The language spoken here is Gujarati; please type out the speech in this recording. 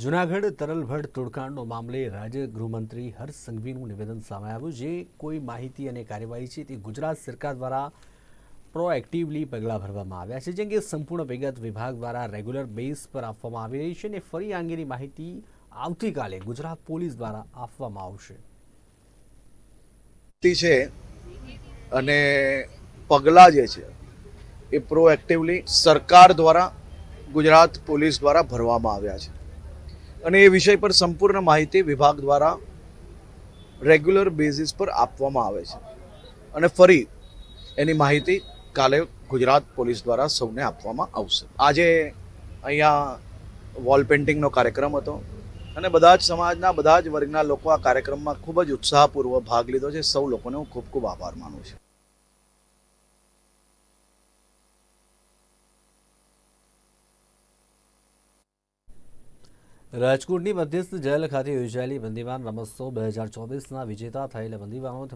જુનાગઢ તરલભટ તોડકાંડનો મામલે રાજ્ય ગૃહમંત્રી હર્ષ સંઘવીનું નિવેદન સામે આવ્યું જે કોઈ માહિતી અને કાર્યવાહી છે તે ગુજરાત સરકાર દ્વારા પ્રોએક્ટિવલી પગલાં ભરવામાં આવ્યા છે. જેમ કે સંપૂર્ણ વિગત વિભાગ દ્વારા રેગ્યુલર બેઝ પર આપવામાં આવી રહી છે અને ફરી અંગેની માહિતી આવતીકાલે ગુજરાત પોલીસ દ્વારા આપવામાં આવશે. છે અને પગલાં જે છે એ પ્રોએક્ટિવલી સરકાર દ્વારા ગુજરાત પોલીસ દ્વારા ભરવામાં આવ્યા છે. અને એ વિષય પર સંપૂર્ણ માહિતી વિભાગ દ્વારા રેગ્યુલર બેઝિસ પર આપવામાં આવે છે. અને ફરી એની માહિતી કાલે ગુજરાત પોલીસ દ્વારા સૌને આપવામાં આવશે. આજે અહીંયા વોલ પેઇન્ટિંગનો કાર્યક્રમ હતો અને બધા જ સમાજના, બધા જ વર્ગના લોકો આ કાર્યક્રમમાં ખૂબ જ ઉત્સાહપૂર્વક ભાગ લીધો છે. સૌ લોકોને હું ખૂબ ખૂબ આભાર માનું છું. રાજકોટની મધ્યસ્થ જેલ ખાતે યોજાયેલી બંદીવાન રમોત્સવ બે હજાર ચોવીસના વિજેતા થયેલા બંદીવાનો